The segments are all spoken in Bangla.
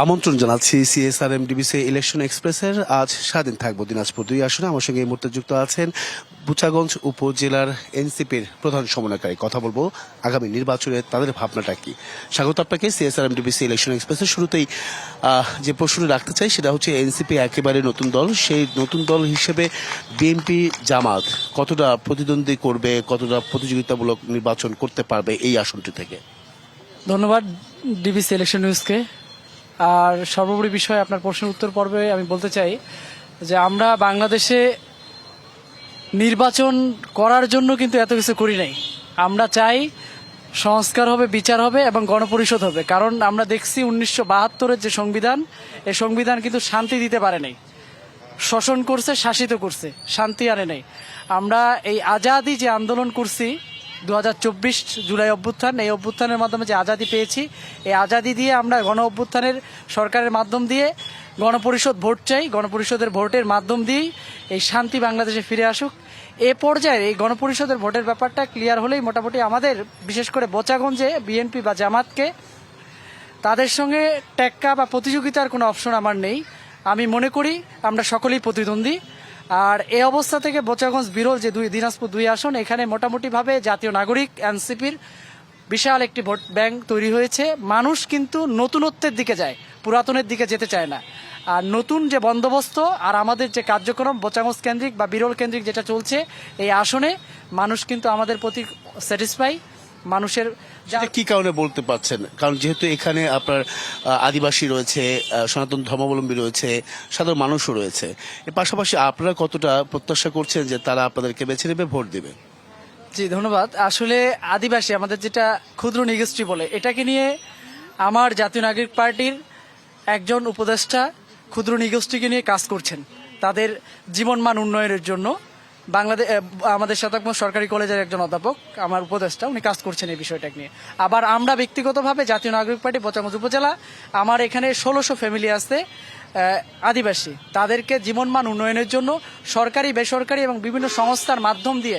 আমন্ত্রণ জানাচ্ছি সিএসআরএম ডিবিসি ইলেকশন এক্সপ্রেসের আজ স্বাধীন থাকব দিনাজপুর দুই আসনে। আমার সঙ্গে এই মুহূর্তে যুক্ত আছেন বুচাগঞ্জ উপজেলার এনসিপির প্রধান সমন্বয়কারী। কথা বলব আগামী নির্বাচনে তাদের ভাবনাটা কি? স্বাগত আপনাকে সিএসআরএম ডিবিসি ইলেকশন এক্সপ্রেসের শুরুতেই যে প্রশ্ন রাখতে চাই সেটা হচ্ছে এনসিপি একেবারে নতুন দল। সেই নতুন দল হিসেবে বিএনপি জামাত কতটা প্রতিদ্বন্দ্বী করবে, কতটা প্রতিযোগিতামূলক নির্বাচন করতে পারবে এই আসনটি থেকে? ধন্যবাদ ডিবিসি ইলেকশন নিউজকে আর সর্বোপরি বিষয়ে আপনার প্রশ্নের উত্তর পর্বে আমি বলতে চাই যে আমরা বাংলাদেশে নির্বাচন করার জন্য কিন্তু এত কিছু করি নাই। আমরা চাই সংস্কার হবে, বিচার হবে এবং গণপরিষদ হবে। কারণ আমরা দেখছি উনিশশো বাহাত্তরের যে সংবিধান, এই সংবিধান কিন্তু শান্তি দিতে পারে নাই। শোষণ করছে, শাসিত করছে, শান্তি আনে নাই। আমরা এই আজাদি যে আন্দোলন করছি দু হাজার চব্বিশ জুলাই অভ্যুত্থান, এই অভ্যুত্থানের মাধ্যমে যে আজাদি পেয়েছি, এই আজাদি দিয়ে আমরা গণ অভ্যুত্থানের সরকারের মাধ্যম দিয়ে গণপরিষদ ভোট চাই, গণপরিষদের ভোটের মাধ্যম দিয়েই এই শান্তি বাংলাদেশে ফিরে আসুক। এ পর্যায়ে এই গণপরিষদের ভোটের ব্যাপারটা ক্লিয়ার হলেই মোটামুটি আমাদের, বিশেষ করে বোচাগঞ্জে বিএনপি বা জামাতকে, তাদের সঙ্গে টেক্কা বা প্রতিযোগিতার কোনো অপশন আমার নেই। আমি মনে করি আমরা সকলেই প্রতিদ্বন্দ্বী। আর এই অবস্থা থেকে বোচাগঞ্জ, বিরল যে দুই দিনাজপুর দুই আসন, এখানে মোটামুটিভাবে জাতীয় নাগরিক, এনসিপির বিশাল একটি ভোট ব্যাংক তৈরি হয়েছে। মানুষ কিন্তু নতুনত্বের দিকে যায়, পুরাতনের দিকে যেতে চায় না। আর নতুন যে বন্দোবস্ত আর আমাদের যে কার্যক্রম, বোচাগঞ্জ কেন্দ্রিক বা বিরল কেন্দ্রিক যেটা চলছে এই আসনে, মানুষ কিন্তু আমাদের প্রতি স্যাটিসফাই মানুষের সেটা কি কারণে বলতে পারছেন? কারণ যেহেতু এখানে আপনার আদিবাসী রয়েছে সনাতন ধর্মাবলম্বী রয়েছে সাধারণ মানুষও রয়েছে এর পাশাপাশি আপনারা কতটা প্রত্যাশা করছেন যে তারা আপনাদেরকে বেছে নেবে ভোট দেবে? জি ধন্যবাদ। আসলে আদিবাসী আমাদের যেটা ক্ষুদ্র নিগোষ্ঠী বলে এটাকে নিয়ে আমার জাতীয় নাগরিক পার্টির একজন উপদেষ্টা ক্ষুদ্র নিগোষ্ঠীকে নিয়ে কাজ করছেন। তাদের জীবনমান উন্নয়নের জন্য বাংলাদেশ আমাদের শতাব্দ সরকারি কলেজের একজন অধ্যাপক, আমার উপদেষ্টা, উনি কাজ করছেন এই বিষয়টা নিয়ে। আবার আমরা ব্যক্তিগতভাবে জাতীয় নাগরিক পার্টি বচাগঞ্জ উপজেলা, আমার এখানে ষোলোশো ফ্যামিলি আছে আদিবাসী। তাদেরকে জীবনমান উন্নয়নের জন্য সরকারি, বেসরকারি এবং বিভিন্ন সংস্থার মাধ্যম দিয়ে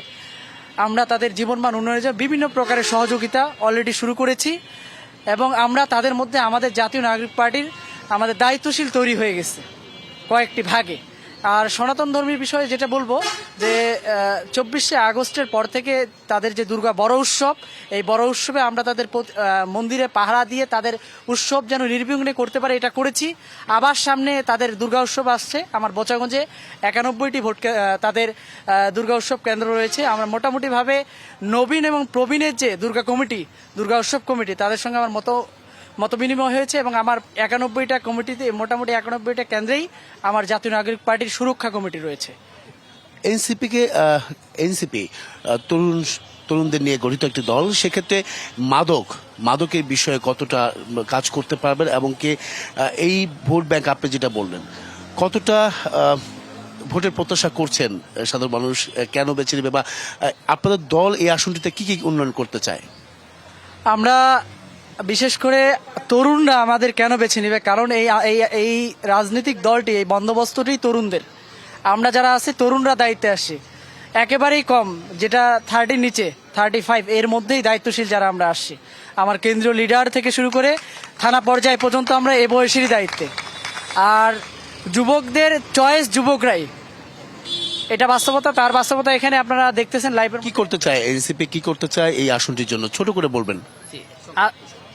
আমরা তাদের জীবনমান উন্নয়নের জন্য বিভিন্ন প্রকারের সহযোগিতা অলরেডি শুরু করেছি এবং আমরা তাদের মধ্যে আমাদের জাতীয় নাগরিক পার্টির আমাদের দায়িত্বশীল তৈরি হয়ে গেছে কয়েকটি ভাগে। আর সনাতন ধর্মীর বিষয়ে যেটা বলব যে চব্বিশে আগস্টের পর থেকে তাদের যে দুর্গা বড় উৎসব, এই বড় উৎসবে আমরা তাদের মন্দিরে পাহারা দিয়ে তাদের উৎসব যেন নির্বিঘ্নে করতে পারে এটা করেছি। আবার সামনে তাদের দুর্গা উৎসব আসছে, আমার বোচাগঞ্জে একানব্বইটি ভোট তাদের দুর্গা উৎসব কেন্দ্র রয়েছে। আমরা মোটামুটিভাবে নবীন এবং প্রবীণের যে দুর্গা কমিটি, দুর্গা উৎসব কমিটি, তাদের সঙ্গে আমার মতো মত বিনিময় হয়েছে এবং আমার একানব্বইটা কমিটিতে মোটামুটি একানব্বইটা কেন্দ্রেই আমার জাতীয় নাগরিক পার্টির সুরক্ষা কমিটি রয়েছে। এনসিপি কে এনসিপি তরুণ তরুণদের নিয়ে গঠিত একটি দল সেক্ষেত্রে মাদক মাদকের বিষয়ে কতটা কাজ করতে পারবেন এবং কি এই ভোট ব্যাংক আপনি যেটা বললেন কতটা ভোটের প্রত্যাশা করছেন সাধারণ মানুষ কেন বেছে নেবে বা আপনাদের দল এই আসনটিতে কি কি উন্নয়ন করতে চায়? আমরা বিশেষ করে তরুণরা আমাদের কেন বেছে নেবে? কারণ এই এই এই রাজনৈতিক দলটি এই বন্দোবস্তটি তরুণদের। আমরা যারা আছি তরুণরা দায়িত্বে আসি। একেবারেই কম যেটা থার্টির নিচে থার্টি ফাইভ এর মধ্যেই দায়িত্বশীল যারা আমরা আসছি আমার কেন্দ্রীয় লিডার থেকে শুরু করে থানা পর্যায় পর্যন্ত আমরা এ বয়সেরই দায়িত্বে। আর যুবকদের চয়েস যুবকরাই। এটা বাস্তবতা তার বাস্তবতা এখানে আপনারা দেখতেছেন লাইভের কি করতে চায় এনসিপি? কি করতে চায় এই আসনটির জন্য? ছোট করে বলবেন।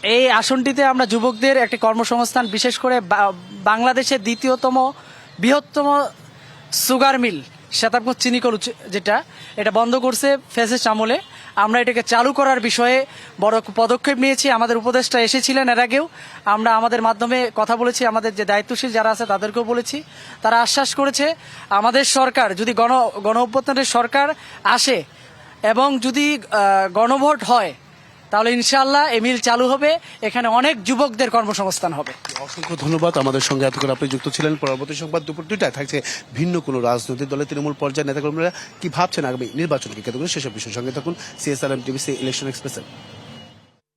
এই আসনটিতে আমরা যুবকদের একটি কর্মসংস্থান, বিশেষ করে বাংলাদেশের দ্বিতীয়তম বৃহত্তম সুগার মিল শ্বেতাবগঞ্জ চিনিকল যেটা, এটা বন্ধ করছে ফেসেস আমলে। আমরা এটাকে চালু করার বিষয়ে বড় পদক্ষেপ নিয়েছি। আমাদের উপদেষ্টা এসেছিলেন এর আগেও। আমরা আমাদের মাধ্যমে কথা বলেছি, আমাদের যে দায়িত্বশীল যারা আছে তাদেরকেও বলেছি। তারা আশ্বাস করেছে, আমাদের সরকার, যদি গণ গণ সরকার আসে এবং যদি গণভোট হয় তাহলে ইনশাল্লাহ এই মিল চালু হবে। এখানে অনেক যুবকদের কর্মসংস্থান হবে। অসংখ্য ধন্যবাদ। আমাদের সঙ্গে এতক্ষণ আপনি যুক্ত ছিলেন। পরবর্তী সংবাদ দুপুর দুইটায় থাকছে ভিন্ন কোনো রাজনৈতিক দলের তৃণমূল পর্যায়ের নেতাকর্মীরা কি ভাবছেন আগামী নির্বাচনকে কেন্দ্র সেসব বিষয়ের সঙ্গে থাকুন। সিএসআরএম টিভিসি ইলেকশন এক্সপ্রেসের